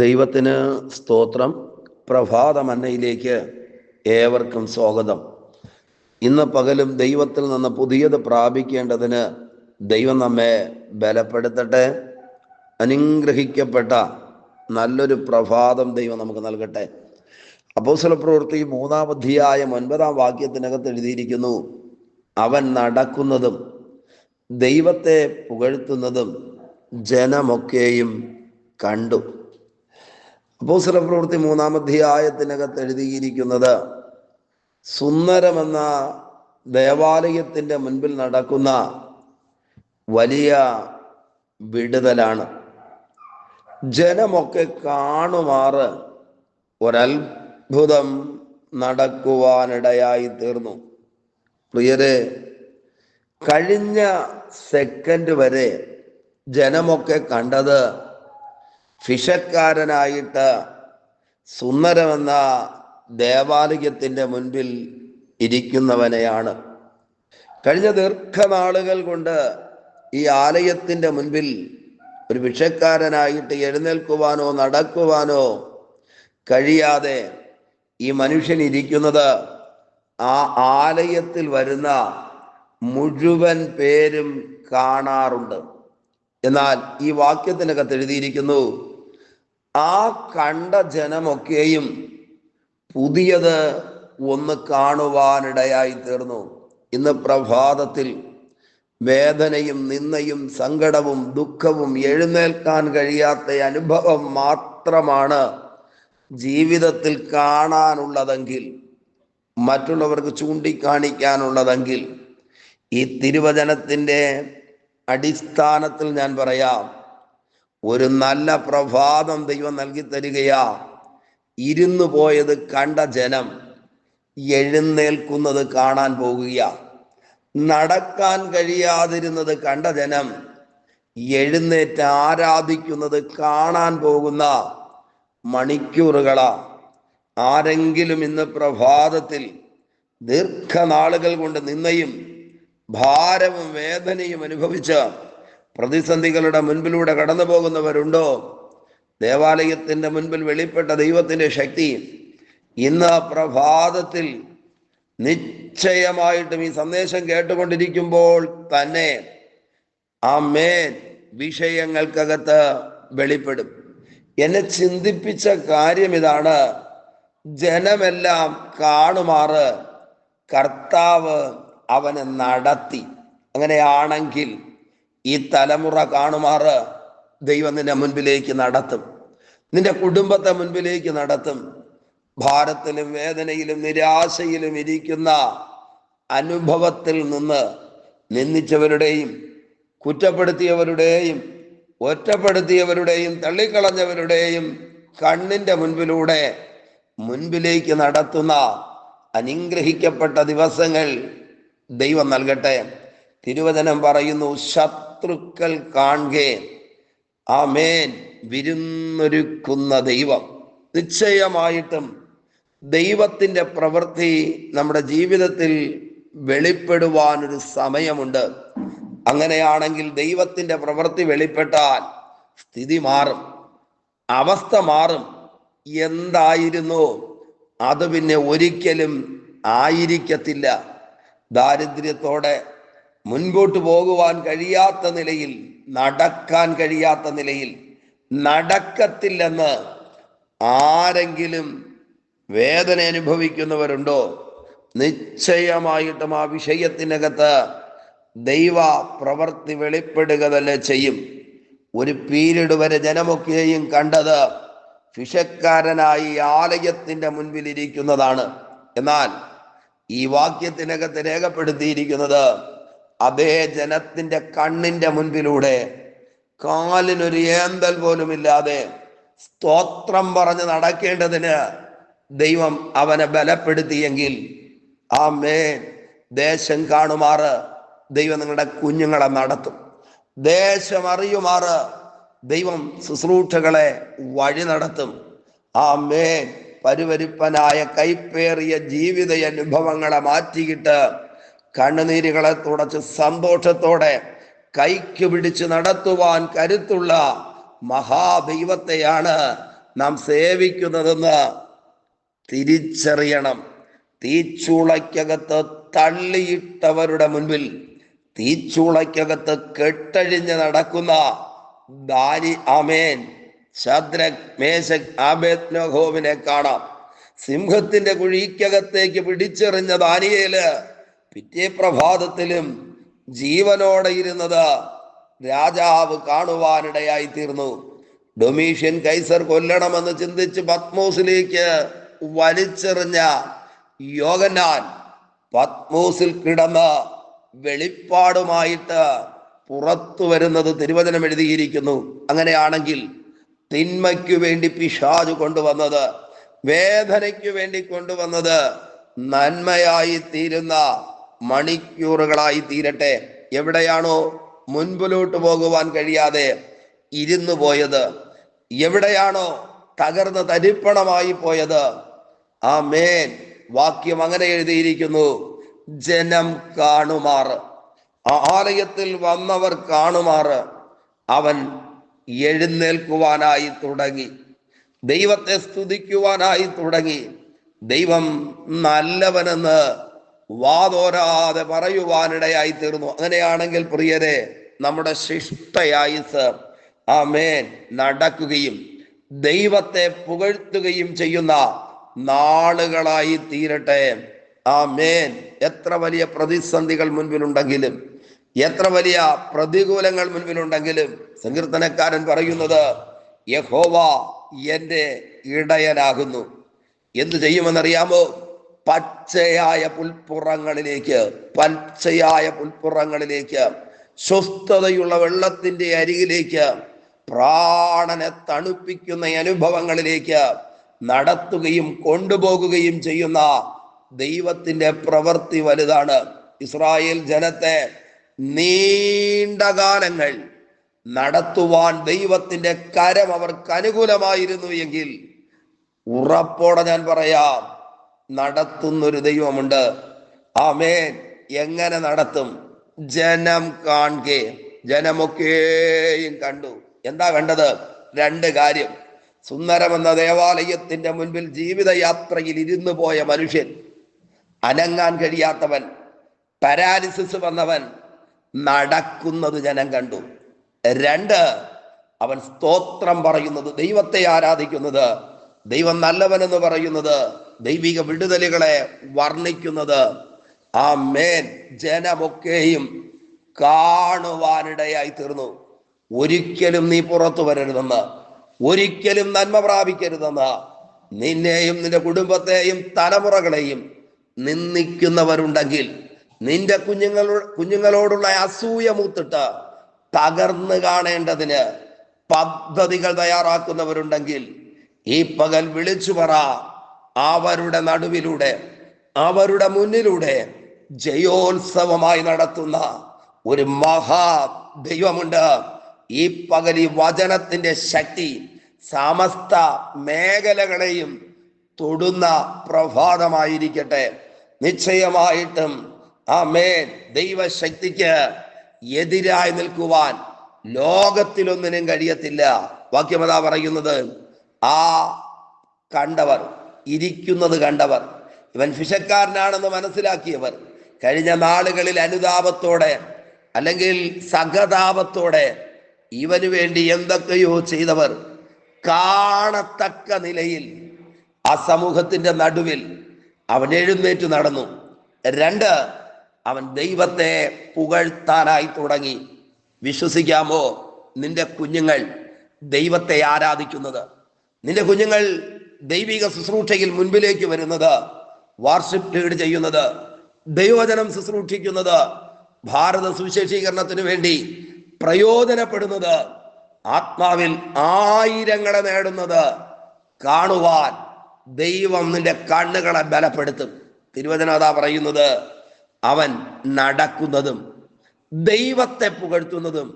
ദൈവത്തിന് സ്തോത്രം. പ്രഭാത മന്നയിലേക്ക് ഏവർക്കും സ്വാഗതം. ഇന്ന് പകലും ദൈവത്തിൽ നിന്ന് പുതിയത് പ്രാപിക്കേണ്ടതിന് ദൈവം നമ്മെ ബലപ്പെടുത്തട്ടെ. അനുഗ്രഹിക്കപ്പെട്ട നല്ലൊരു പ്രഭാതം ദൈവം നമുക്ക് നൽകട്ടെ. അപ്പോസല പ്രവൃത്തി മൂന്നാം അധ്യായം ഒൻപതാം വാക്യത്തിനകത്ത് എഴുതിയിരിക്കുന്നു അവൻ നടക്കുന്നതും ദൈവത്തെ പുകഴ്ത്തുന്നതും ജനമൊക്കെയും കണ്ടു. അപ്പോസ്തല പ്രവൃത്തി മൂന്നാമധ്യായത്തിനകത്ത് എഴുതിയിരിക്കുന്നത് സുന്ദരമെന്ന ദേവാലയത്തിന്റെ മുൻപിൽ നടക്കുന്ന വലിയ വിടുതലാണ്. ജനമൊക്കെ കാണുമാറ് ഒരത്ഭുതം നടക്കുവാനിടയായി തീർന്നു. പ്രിയരെ കഴിഞ്ഞ സെക്കൻഡ് വരെ ജനമൊക്കെ കണ്ടത് ഫിഷക്കാരനായിട്ട് സുന്ദരമെന്ന ദേവാലയത്തിന്റെ മുൻപിൽ ഇരിക്കുന്നവനെയാണ്. കഴിഞ്ഞ ദീർഘനാളുകൾ കൊണ്ട് ഈ ആലയത്തിന്റെ മുൻപിൽ ഒരു ഭിക്ഷക്കാരനായിട്ട് എഴുന്നേൽക്കുവാനോ നടക്കുവാനോ കഴിയാതെ ഈ മനുഷ്യൻ ഇരിക്കുന്നത് ആ ആലയത്തിൽ വരുന്ന മുഴുവൻ പേരും കാണാറുണ്ട്. എന്നാൽ ഈ വാക്യത്തിനകത്ത് എഴുതിയിരിക്കുന്നു ആ കണ്ട ജനമൊക്കെയും പുതിയത് ഒന്ന് കാണുവാനിടയായി തീർന്നു. ഇന്ന് പ്രഭാതത്തിൽ വേദനയും നിന്നയും സങ്കടവും ദുഃഖവും എഴുന്നേൽക്കാൻ കഴിയാത്ത അനുഭവം മാത്രമാണ് ജീവിതത്തിൽ കാണാനുള്ളതെങ്കിൽ മറ്റുള്ളവർക്ക് ചൂണ്ടിക്കാണിക്കാനുള്ളതെങ്കിൽ ഈ തിരുവചനത്തിന്റെ അടിസ്ഥാനത്തിൽ ഞാൻ പറയാം. ഒരു നല്ല പ്രഭാതം ദൈവം നൽകി തരികയാ. ഇരുന്നു പോയത് കണ്ട ജനം എഴുന്നേൽക്കുന്നത് കാണാൻ പോകുക നടക്കാൻ കഴിയാതിരുന്നത് കണ്ട ജനം എഴുന്നേറ്റ് ആരാധിക്കുന്നത് കാണാൻ പോകുന്ന മണിക്കൂറുകളാ. ആരെങ്കിലും ഇന്ന് പ്രഭാതത്തിൽ ദീർഘനാളുകൾ കൊണ്ട് നിന്നയും ഭാരവും വേദനയും അനുഭവിച്ച പ്രതിസന്ധികളുടെ മുൻപിലൂടെ കടന്നു പോകുന്നവരുണ്ടോ? ദേവാലയത്തിന്റെ മുൻപിൽ വെളിപ്പെട്ട ദൈവത്തിന്റെ ശക്തി ഇന്ന് പ്രഭാതത്തിൽ നിശ്ചയമായിട്ടും ഈ സന്ദേശം കേട്ടുകൊണ്ടിരിക്കുമ്പോൾ തന്നെ ആ മേൻ വിഷയങ്ങൾക്കകത്ത് വെളിപ്പെടും. എന്നെ ചിന്തിപ്പിച്ച കാര്യം ഇതാണ്. ജനമെല്ലാം കാണുമാറ് കർത്താവ് അവനെ നടത്തി. അങ്ങനെയാണെങ്കിൽ ഈ തലമുറ കാണുമാറ് ദൈവം നിന്റെ മുൻപിലേക്ക് നടത്തും. നിന്റെ കുടുംബത്തെ മുൻപിലേക്ക് നടത്തും. ഭാരത്തിലും വേദനയിലും നിരാശയിലും ഇരിക്കുന്ന അനുഭവത്തിൽ നിന്ന് നിന്ദിച്ചവരുടെയും കുറ്റപ്പെടുത്തിയവരുടെയും ഒറ്റപ്പെടുത്തിയവരുടെയും തള്ളിക്കളഞ്ഞവരുടെയും കണ്ണിന്റെ മുൻപിലൂടെ മുൻപിലേക്ക് നടത്തുന്ന അനുഗ്രഹിക്കപ്പെട്ട ദിവസങ്ങൾ ദൈവം നൽകട്ടെ. തിരുവചനം പറയുന്നു ശത്രുക്കൾ കാണുകെ ആമേൻ വിരുന്നൊരുക്കുന്ന ദൈവം. നിശ്ചയമായിട്ടും ദൈവത്തിന്റെ പ്രവൃത്തി നമ്മുടെ ജീവിതത്തിൽ വെളിപ്പെടുവാനൊരു സമയമുണ്ട്. അങ്ങനെയാണെങ്കിൽ ദൈവത്തിന്റെ പ്രവൃത്തി വെളിപ്പെട്ടാൽ സ്ഥിതി മാറും അവസ്ഥ മാറും. എന്തായിരുന്നു? അത് പിന്നെ ഒരിക്കലും ആയിരിക്കത്തില്ല. ദാരിദ്ര്യത്തോടെ മുൻപോട്ട് പോകുവാൻ കഴിയാത്ത നിലയിൽ നടക്കാൻ കഴിയാത്ത നിലയിൽ നടക്കത്തില്ലെന്ന് ആരെങ്കിലും വേദന അനുഭവിക്കുന്നവരുണ്ടോ? നിശ്ചയമായിട്ടും ആ വിഷയത്തിനകത്ത് ദൈവ പ്രവർത്തി വെളിപ്പെടുക തന്നെ ചെയ്യും. ഒരു പീരീഡ് വരെ ജനമൊക്കെയും കണ്ടത് ഫിഷക്കാരനായി ആലയത്തിന്റെ മുൻപിൽ ഇരിക്കുന്നതാണ് എന്നാൽ ഈ വാക്യത്തിനകത്ത് രേഖപ്പെടുത്തിയിരിക്കുന്നത് അതേ ജനത്തിന്റെ കണ്ണിന്റെ മുൻപിലൂടെ കാലിനൊരു ഏന്തൽ പോലും ഇല്ലാതെ സ്തോത്രം പറഞ്ഞ് നടക്കേണ്ടതിന് ദൈവം അവനെ ബലപ്പെടുത്തിയെങ്കിൽ ആ മേൻ ദേശം കാണുമാറ് ദൈവം നിങ്ങളുടെ കുഞ്ഞുങ്ങളെ നടത്തും. ദേശം അറിയുമാറ് ദൈവം ശുശ്രൂഷകളെ വഴി നടത്തും. ആ മേൻ പരുവരിപ്പനായ കൈപ്പേറിയ ജീവിത അനുഭവങ്ങളെ മാറ്റിയിട്ട് കണ്ണുനീരുകളെ തുടച്ച് സന്തോഷത്തോടെ കൈക്ക് പിടിച്ച് നടത്തുവാൻ കരുത്തുള്ള മഹാദൈവത്തെയാണ് നാം സേവിക്കുന്നതെന്ന് തിരിച്ചറിയണം. തീച്ചൂളയ്ക്കകത്ത് തള്ളിയിട്ടവരുടെ മുൻപിൽ തീച്ചൂളയ്ക്കകത്ത് കെട്ടഴിഞ്ഞ് നടക്കുന്ന ദാരി അമേൻ ശദ്രക് മേശക് ആബേദ്നഹോവിനെ കാണാം. സിംഹത്തിന്റെ കുഴിക്കകത്തേക്ക് പിടിച്ചെറിഞ്ഞ ദാനിയേൽ പിറ്റേ പ്രഭാതത്തിലും ജീവനോടെ ഇരുന്നത് രാജാവ് കാണുവാനിടയായി തീർന്നു. ഡൊമീഷ്യൻ കൈസർ കൊല്ലണമെന്ന് ചിന്തിച്ച് പത്മോസിലേക്ക് വലിച്ചെറിഞ്ഞ യോഗനാൻ പത്മോസിൽ കിടന്ന് വെളിപ്പാടുമായിട്ട് പുറത്തു വരുന്നത് തിരുവചനം എഴുതിയിരിക്കുന്നു. അങ്ങനെയാണെങ്കിൽ തിന്മയ്ക്കു വേണ്ടി പിശാജ് കൊണ്ടുവന്നത് വേദനയ്ക്കു വേണ്ടി കൊണ്ടുവന്നത് നന്മയായി തീരുന്ന മണിക്കൂറുകളായി തീരട്ടെ. എവിടെയാണോ മുൻപിലോട്ട് പോകുവാൻ കഴിയാതെ ഇരുന്നു പോയത്. എവിടെയാണോ തകർന്ന് തരിപ്പണമായി പോയത്. ആ മേൻ വാക്യം അങ്ങനെ എഴുതിയിരിക്കുന്നു. ജനം കാണുമാറ് ആ ആലയത്തിൽ വന്നവർ കാണുമാറ് അവൻ എഴുന്നേൽക്കുവാനായി തുടങ്ങി. ദൈവത്തെ സ്തുതിക്കുവാനായി തുടങ്ങി. ദൈവം നല്ലവനെന്ന് വാതോരാതെ പറയുവാനിടയായി തീർന്നു. അങ്ങനെയാണെങ്കിൽ പ്രിയരെ നമ്മുടെ ശിഷ്ടയായുസ് ആമേൻ. നടക്കുകയും ദൈവത്തെ പുകഴ്ത്തുകയും ചെയ്യുന്ന നാളുകളായി തീരട്ടെ. ആമേൻ. എത്ര വലിയ പ്രതിസന്ധികൾ മുൻപിലുണ്ടെങ്കിലും എത്ര വലിയ പ്രതികൂലങ്ങൾ മുൻപിലുണ്ടെങ്കിലും സങ്കീർത്തനക്കാരൻ പറയുന്നത് യഹോവ എന്റെ ഇടയനാകുന്നു. എന്തു ചെയ്യുമെന്നറിയാമോ? പച്ചയായ പുൽപ്പുറങ്ങളിലേക്ക് പച്ചയായ പുൽപ്പുറങ്ങളിലേക്ക് സ്വസ്ഥതയുള്ള വെള്ളത്തിന്റെ അരികിലേക്ക് പ്രാണനെ തണുപ്പിക്കുന്ന അനുഭവങ്ങളിലേക്ക് നടത്തുകയും കൊണ്ടുപോകുകയും ചെയ്യുന്ന ദൈവത്തിന്റെ പ്രവൃത്തി വലുതാണ്. ഇസ്രായേൽ ജനത്തെ നീണ്ട കാലങ്ങൾ നടത്തുവാൻ ദൈവത്തിന്റെ കരം അവർക്ക് അനുകൂലമായിരുന്നു എങ്കിൽ ഉറപ്പോടെ ഞാൻ പറയാം നടത്തുന്നൊരു ദൈവമുണ്ട്. ആമേൻ. എങ്ങനെ നടത്തും? ജനം കാണുക. ജനമൊക്കെയും കണ്ടു. എന്താ കണ്ടത് രണ്ട് കാര്യം. സുന്ദരമെന്ന ദേവാലയത്തിന്റെ മുൻപിൽ ജീവിതയാത്രയിൽ ഇരുന്നു പോയ മനുഷ്യൻ അനങ്ങാൻ കഴിയാത്തവൻ പാരാലിസിസ് വന്നവൻ നടക്കുന്നത് ജനം കണ്ടു. രണ്ട് അവൻ സ്തോത്രം പറയുന്നത് ദൈവത്തെ ആരാധിക്കുന്നത് ദൈവം നല്ലവനെന്ന് പറയുന്നത് ദൈവിക വിടുതലുകളെ വർണിക്കുന്നത് ആ മേൻ ജനമൊക്കെയും കാണുവാനിടയായി തീർന്നു. ഒരിക്കലും നീ പുറത്തു വരരുതെന്ന് ഒരിക്കലും നന്മ പ്രാപിക്കരുതെന്ന് നിന്നെയും നിന്റെ കുടുംബത്തെയും തലമുറകളെയും നിന്ദിക്കുന്നവരുണ്ടെങ്കിൽ നിന്റെ കുഞ്ഞുങ്ങളോട് കുഞ്ഞുങ്ങളോടുള്ള അസൂയ മൂത്തിട്ട് തകർന്നു കാണേണ്ടതിന് പദ്ധതികൾ തയ്യാറാക്കുന്നവരുണ്ടെങ്കിൽ ഈ പകൽ വിളിച്ചു പറ. അവരുടെ നടുവിലൂടെ അവരുടെ മുന്നിലൂടെ ജയോത്സവമായി നടത്തുന്ന ഒരു മഹാ ദൈവമുണ്ട്. ഈ പകലി വചനത്തിന്റെ ശക്തി സമസ്ത മേഖലകളെയും തൊടുന്ന പ്രഭാതമായിരിക്കട്ടെ. നിശ്ചയമായിട്ടും ആ മേൻ ദൈവശക്തിക്ക് എതിരായി നിൽക്കുവാൻ ലോകത്തിലൊന്നിനും കഴിയത്തില്ല. വാക്യമതാ പറയുന്നത് ആ കണ്ടവർ ഇരിക്കുന്നത് കണ്ടവർ. ഇവൻ ഫിഷക്കാരനാണെന്ന് മനസ്സിലാക്കിയവർ. കഴിഞ്ഞ നാളുകളിൽ അനുതാപത്തോടെ അല്ലെങ്കിൽ സഹതാപത്തോടെ ഇവന് വേണ്ടി എന്തൊക്കെയോ ചെയ്തവർ. കാണത്തക്ക നിലയിൽ ആ സമൂഹത്തിന്റെ നടുവിൽ അവൻ എഴുന്നേറ്റ് നടന്നു. രണ്ട് അവൻ ദൈവത്തെ പുകഴ്ത്താനായി തുടങ്ങി. വിശ്വസിക്കാമോ നിന്റെ കുഞ്ഞുങ്ങൾ ദൈവത്തെ ആരാധിക്കുന്നത്? നിന്റെ കുഞ്ഞുങ്ങൾ ദൈവിക ശുശ്രൂഷയിൽ മുൻപിലേക്ക് വരുന്നത് വാർഷിപ്പ് ലീഡ് ചെയ്യുന്നത് ദൈവവചനം ശുശ്രൂഷിക്കുന്നത് ഭാരത സുവിശേഷീകരണത്തിന് വേണ്ടി പ്രയോജനപ്പെടുന്നത് ആത്മാവിൽ ആയിരങ്ങളെ നേടുന്നത് കാണുവാൻ ദൈവം നിന്റെ കണ്ണുകളെ ബലപ്പെടുത്തും. തിരുവചനത പറയുന്നത് അവൻ നടക്കുന്നതും ദൈവത്തെ പുകഴ്ത്തുന്നതും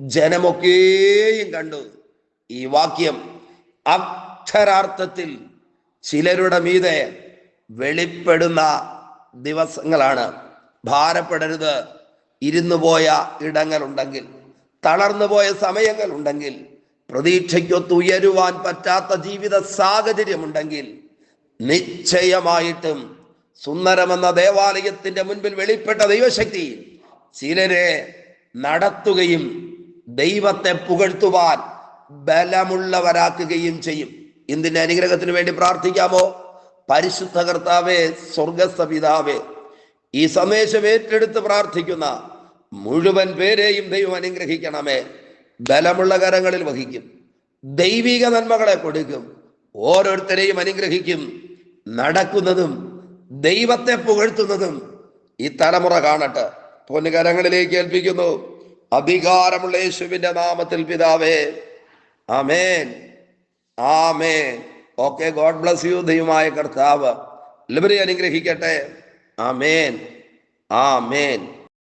ജനമൊക്കെയും കണ്ടു. ഈ വാക്യം അക്ഷരാർത്ഥത്തിൽ ചിലരുടെ മീതെ വെളിപ്പെടുന്ന ദിവസങ്ങളാണ്. ഭാരപ്പെടരുത്. ഇരുന്നു പോയ ഇടങ്ങളുണ്ടെങ്കിൽ തളർന്നു പോയ സമയങ്ങൾ ഉണ്ടെങ്കിൽ പ്രതീക്ഷയ്ക്കൊത്ത് ഉയരുവാൻ പറ്റാത്ത ജീവിത സാഹചര്യമുണ്ടെങ്കിൽ നിശ്ചയമായിട്ടും സുന്ദരമെന്ന ദേവാലയത്തിന്റെ മുൻപിൽ വെളിപ്പെട്ട ദൈവശക്തി ചിലരെ നടത്തുകയും ദൈവത്തെ പുകഴ്ത്തുവാൻ ബലമുള്ളവരാക്കുകയും ചെയ്യും. ഇന്തിന്റെ അനുഗ്രഹത്തിന് വേണ്ടി പ്രാർത്ഥിക്കാമോ? പരിശുദ്ധ കർത്താവേ സ്വർഗസ്ഥ പിതാവേ ഈ സന്ദേശം ഏറ്റെടുത്ത് പ്രാർത്ഥിക്കുന്ന മുഴുവൻ പേരെയും ദൈവം അനുഗ്രഹിക്കണമേ. ബലമുള്ള കരങ്ങളിൽ വഹിക്കും. ദൈവിക നന്മകളെ കൊടുക്കും. ഓരോരുത്തരെയും അനുഗ്രഹിക്കും. നടക്കുന്നതും ദൈവത്തെ പുകഴ്ത്തുന്നതും ഈ തലമുറ കാണട്ടെ. പൊന്നുകരങ്ങളിലേക്ക് ഏൽപ്പിക്കുന്നു. അധികാരമുള്ള യേശുവിന്റെ നാമത്തിൽ പിതാവേ. ആമേൻ. ആമേൻ. ഓക്കെ ഗോഡ് ബ്ലസ് യു ദൈവമായ കർത്താവ്. എല്ലാവരെയും അനുഗ്രഹിക്കട്ടെ. ആമേൻ. ആമേൻ.